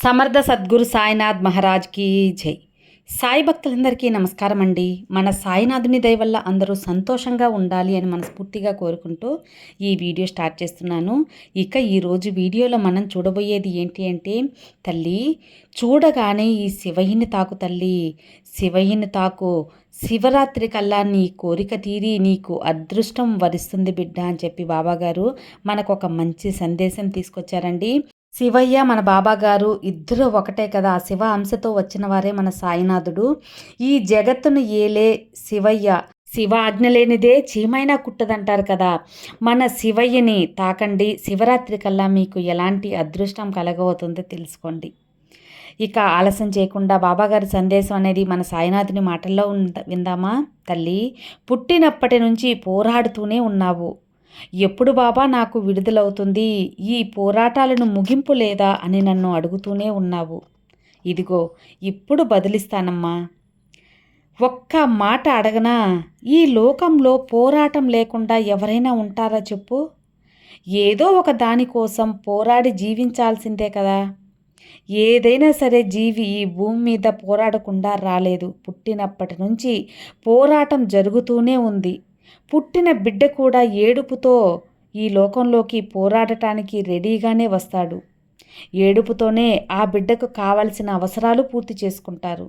సమర్థ సద్గురు సాయినాథ్ మహారాజ్కి జై. సాయి భక్తులందరికీ నమస్కారం అండి మన సాయినాథుని దయ వల్ల అందరూ సంతోషంగా ఉండాలి అని మనస్ఫూర్తిగా కోరుకుంటూ ఈ వీడియో స్టార్ట్ చేస్తున్నాను. ఇక ఈరోజు వీడియోలో మనం చూడబోయేది ఏంటి అంటే తల్లి చూడగానే ఈ శివయ్యని తాకు తల్లి. శివయ్యని తాకు. శివరాత్రి కల్లా నీ కోరిక తీరి నీకు అదృష్టం వరిస్తుంది బిడ్డ అని చెప్పి బాబాగారు మనకు ఒక మంచి సందేశం తీసుకొచ్చారండి. శివయ్య మన బాబాగారు ఇద్దరు ఒకటే కదా. శివ అంశతో వచ్చిన వారే మన సాయినాథుడు. ఈ జగత్తును ఏలే శివయ్య. శివ ఆజ్ఞ లేనిదే చీమైనా కుట్టదంటారు కదా. మన శివయ్యని తాకండి. శివరాత్రి కల్లా మీకు ఎలాంటి అదృష్టం కలగబోతుందో తెలుసుకోండి. ఇక ఆలస్యం చేయకుండా బాబాగారి సందేశం అనేది మన సాయినాథుని మాటల్లో విందామా? తల్లి పుట్టినప్పటి నుంచి పోరాడుతూనే ఉన్నావు. ఎప్పుడు బాబా నాకు విడుదలవుతుంది? ఈ పోరాటాలను ముగింపు లేదా? అని నన్ను అడుగుతూనే ఉన్నావు. ఇదిగో ఇప్పుడు బదిలిస్తానమ్మా. ఒక్క మాట అడగనా? ఈ లోకంలో పోరాటం లేకుండా ఎవరైనా ఉంటారా చెప్పు? ఏదో ఒక దానికోసం పోరాడి జీవించాల్సిందే కదా. ఏదైనా సరే జీవి ఈ భూమి మీద పోరాడకుండా రాలేదు. పుట్టినప్పటి నుంచి పోరాటం జరుగుతూనే ఉంది. పుట్టిన బిడ్డ కూడా ఏడుపుతో ఈ లోకంలోకి పోరాడటానికి రెడీగానే వస్తాడు. ఏడుపుతోనే ఆ బిడ్డకు కావలసిన అవసరాలు పూర్తి చేసుకుంటారు.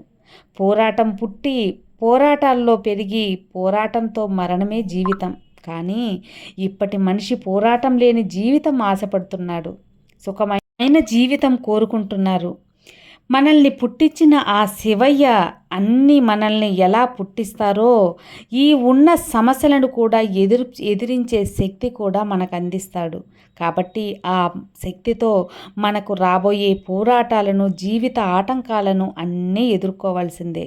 పోరాటం పుట్టి పోరాటాల్లో పెరిగి పోరాటంతో మరణమే జీవితం. కానీ ఇప్పటి మనిషి పోరాటం లేని జీవితం ఆశపడుతున్నాడు. సుఖమైన జీవితం కోరుకుంటున్నారు. మనల్ని పుట్టించిన ఆ శివయ్య అన్నీ మనల్ని ఎలా పుట్టిస్తారో ఈ ఉన్న సమస్యలను కూడా ఎదురు ఎదిరించే శక్తి కూడా మనకు అందిస్తాడు. కాబట్టి ఆ శక్తితో మనకు రాబోయే పోరాటాలను జీవిత ఆటంకాలను అన్నీ ఎదుర్కోవాల్సిందే.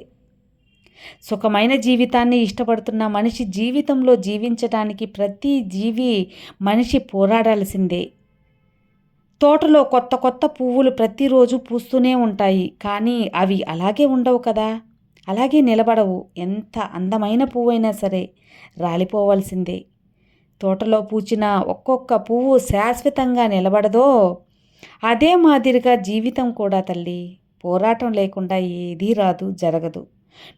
సుఖమైన జీవితాన్ని ఇష్టపడుతున్న మనిషి జీవితంలో జీవించడానికి ప్రతి జీవి మనిషి పోరాడాల్సిందే. తోటలో కొత్త కొత్త పువ్వులు ప్రతిరోజు పూస్తూనే ఉంటాయి. కానీ అవి అలాగే ఉండవు కదా? అలాగే నిలబడవు. ఎంత అందమైన పువ్వైనా సరే రాలిపోవాల్సిందే. తోటలో పూచిన ఒక్కొక్క పువ్వు శాశ్వతంగా నిలబడదో అదే మాదిరిగా జీవితం కూడా తల్లి. పోరాటం లేకుండా ఏదీ రాదు జరగదు.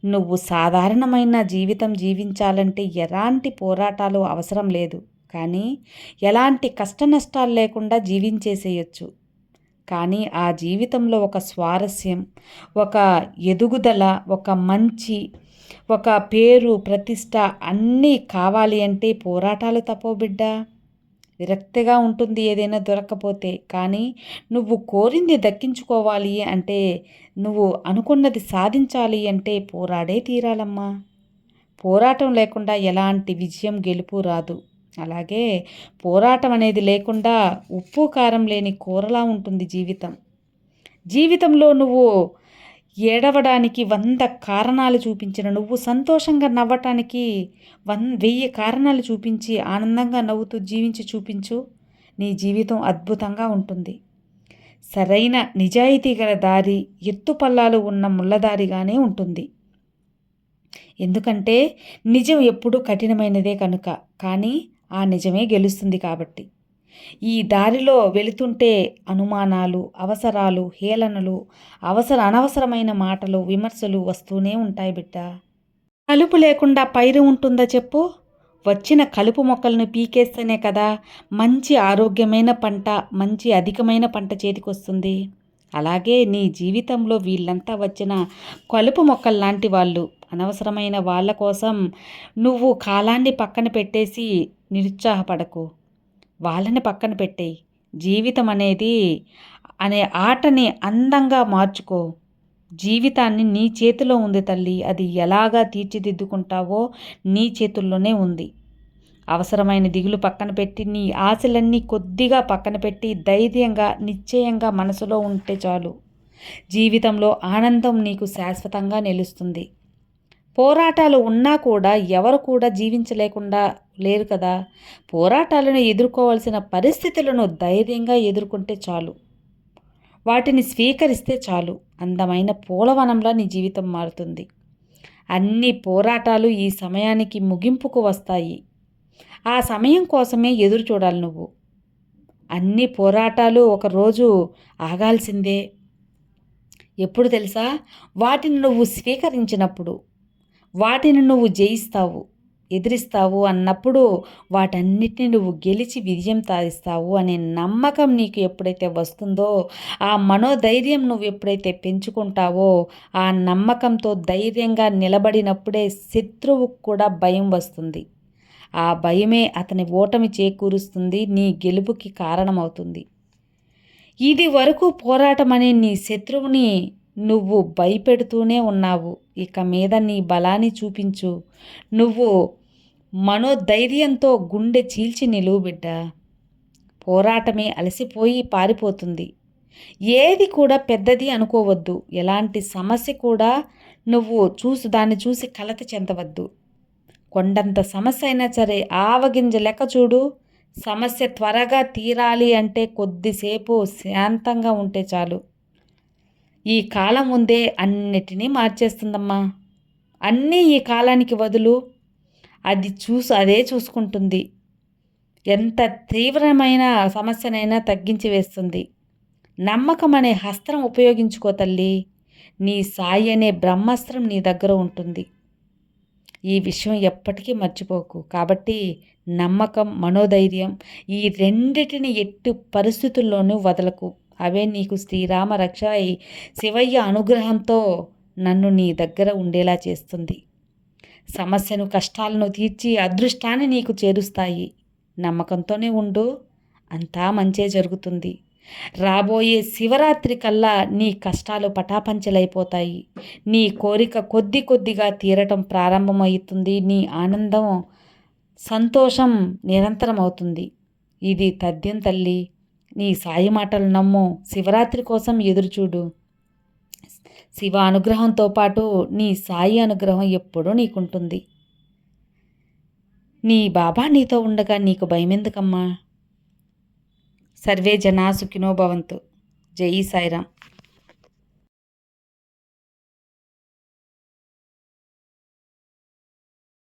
నువ్వు సాధారణమైన జీవితం జీవించాలంటే ఎలాంటి పోరాటాలు అవసరం లేదు. కానీ ఎలాంటి కష్ట నష్టాలు లేకుండా జీవించేసేయచ్చు. కానీ ఆ జీవితంలో ఒక స్వారస్యం ఒక ఎదుగుదల ఒక మంచి ఒక పేరు ప్రతిష్ట అన్నీ కావాలి అంటే పోరాటాలు తప్పో బిడ్డ. విరక్తిగా ఉంటుంది ఏదైనా దొరకపోతే కానీ నువ్వు కోరింది దక్కించుకోవాలి అంటే నువ్వు అనుకున్నది సాధించాలి అంటే పోరాడే తీరాలమ్మా. పోరాటం లేకుండా ఎలాంటి విజయం గెలుపు రాదు. అలాగే పోరాటం అనేది లేకుండా ఉప్పు కారం లేని కూరలా ఉంటుంది జీవితం. జీవితంలో నువ్వు ఏడవడానికి వంద కారణాలు చూపించిన నువ్వు సంతోషంగా నవ్వటానికి వన్ వెయ్యి కారణాలు చూపించి ఆనందంగా నవ్వుతూ జీవించి చూపించు. నీ జీవితం అద్భుతంగా ఉంటుంది. సరైన నిజాయితీ గల దారి ఎత్తుపల్లాలు ఉన్న ముళ్ళదారిగానే ఉంటుంది. ఎందుకంటే నిజం ఎప్పుడూ కఠినమైనదే కనుక. కానీ ఆ నిజమే గెలుస్తుంది కాబట్టి. ఈ దారిలో వెళుతుంటే అనుమానాలు అవసరాలు హేళనలు అవసర అనవసరమైన మాటలు విమర్శలు వస్తూనే ఉంటాయి బిడ్డ. కలుపు లేకుండా పైరు ఉంటుందా చెప్పు? వచ్చిన కలుపు మొక్కలను పీకేస్తేనే కదా మంచి ఆరోగ్యమైన పంట మంచి అధికమైన పంట చేతికొస్తుంది. అలాగే నీ జీవితంలో వీళ్ళంతా వచ్చిన కలుపు మొక్కల్లాంటి వాళ్ళు అనవసరమైన వాళ్ళ కోసం నువ్వు కాలాన్ని పక్కన పెట్టేసి నిరుత్సాహపడకు. వాళ్ళని పక్కన పెట్టేయి. జీవితం అనేది అనే ఆటని అందంగా మార్చుకో. జీవితాన్ని నీ చేతిలో ఉంది తల్లి. అది ఎలాగా తీర్చిదిద్దుకుంటావో నీ చేతుల్లోనే ఉంది. అవసరమైన దిగులు పక్కన పెట్టి నీ ఆశలన్నీ కొద్దిగా పక్కన పెట్టి ధైర్యంగా నిశ్చయంగా మనసులో ఉంటే చాలు. జీవితంలో ఆనందం నీకు శాశ్వతంగా నిలుస్తుంది. పోరాటాలు ఉన్నా కూడా ఎవరు కూడా జీవించలేకుండా లేరు కదా. పోరాటాలను ఎదుర్కోవాల్సిన పరిస్థితులను ధైర్యంగా ఎదుర్కొంటే చాలు. వాటిని స్వీకరిస్తే చాలు. అందమైన పూలవనంలో నీ జీవితం మారుతుంది. అన్ని పోరాటాలు ఈ సమయానికి ముగింపుకు వస్తాయి. ఆ సమయం కోసమే ఎదురు చూడాలి నువ్వు. అన్ని పోరాటాలు ఒకరోజు ఆగాల్సిందే. ఎప్పుడు తెలుసా? వాటిని నువ్వు స్వీకరించినప్పుడు. వాటిని నువ్వు జయిస్తావు ఎదిరిస్తావు అన్నప్పుడు వాటన్నిటిని నువ్వు గెలిచి విజయం సాధిస్తావు అనే నమ్మకం నీకు ఎప్పుడైతే వస్తుందో ఆ మనోధైర్యం నువ్వు ఎప్పుడైతే పెంచుకుంటావో ఆ నమ్మకంతో ధైర్యంగా నిలబడినప్పుడే శత్రువుకు కూడా భయం వస్తుంది. ఆ భయమే అతని ఓటమి చేకూరుస్తుంది నీ గెలుపుకి కారణమవుతుంది. ఇది వరకు పోరాటం అనే నీ శత్రువుని నువ్వు భయపెడుతూనే ఉన్నావు. ఇక మీద నీ బలాన్ని చూపించు. నువ్వు మనోధైర్యంతో గుండె చీల్చి నిలువు బిడ్డ. పోరాటమే అలసిపోయి పారిపోతుంది. ఏది కూడా పెద్దది అనుకోవద్దు. ఎలాంటి సమస్య కూడా నువ్వు చూసి దాన్ని చూసి కలత చెందవద్దు. కొండంత సమస్య అయినా సరే ఆవగింజ లెక్క చూడు. సమస్య త్వరగా తీరాలి అంటే కొద్దిసేపు శాంతంగా ఉంటే చాలు. ఈ కాలం ఉందే అన్నిటినీ మార్చేస్తుందమ్మా. అన్నీ ఈ కాలానికి వదులు. అది చూసు అదే చూసుకుంటుంది. ఎంత తీవ్రమైన సమస్యనైనా తగ్గించి వేస్తుంది. నమ్మకం అనే హస్త్రం ఉపయోగించుకో తల్లి. నీ సాయి అనే బ్రహ్మాస్త్రం నీ దగ్గర ఉంటుంది. ఈ విషయం ఎప్పటికీ మర్చిపోకు. కాబట్టి నమ్మకం మనోధైర్యం ఈ రెండిటిని ఎట్టి పరిస్థితుల్లోనూ వదలకు. అవే నీకు శ్రీరామ రక్ష అయి శివయ్య అనుగ్రహంతో నన్ను నీ దగ్గర ఉండేలా చేస్తుంది. సమస్యను కష్టాలను తీర్చి అదృష్టాన్ని నీకు చేరుస్తాయి. నమ్మకంతోనే ఉండు అంతా మంచే జరుగుతుంది. రాబోయే శివరాత్రి కల్లా నీ కష్టాలు పటాపంచలైపోతాయి. నీ కోరిక కొద్ది కొద్దిగా తీరటం ప్రారంభమవుతుంది. నీ ఆనందం సంతోషం నిరంతరం అవుతుంది ఇది తథ్యం తల్లి. నీ సాయి మాటలు నమ్ము శివరాత్రి కోసం ఎదురుచూడు. శివ అనుగ్రహంతో పాటు నీ సాయి అనుగ్రహం ఎప్పుడూ నీకుంటుంది. నీ బాబా నీతో ఉండగా నీకు భయమెందుకమ్మా? సర్వే జనా సుఖినో భవంతు. జై సాయిరామ్.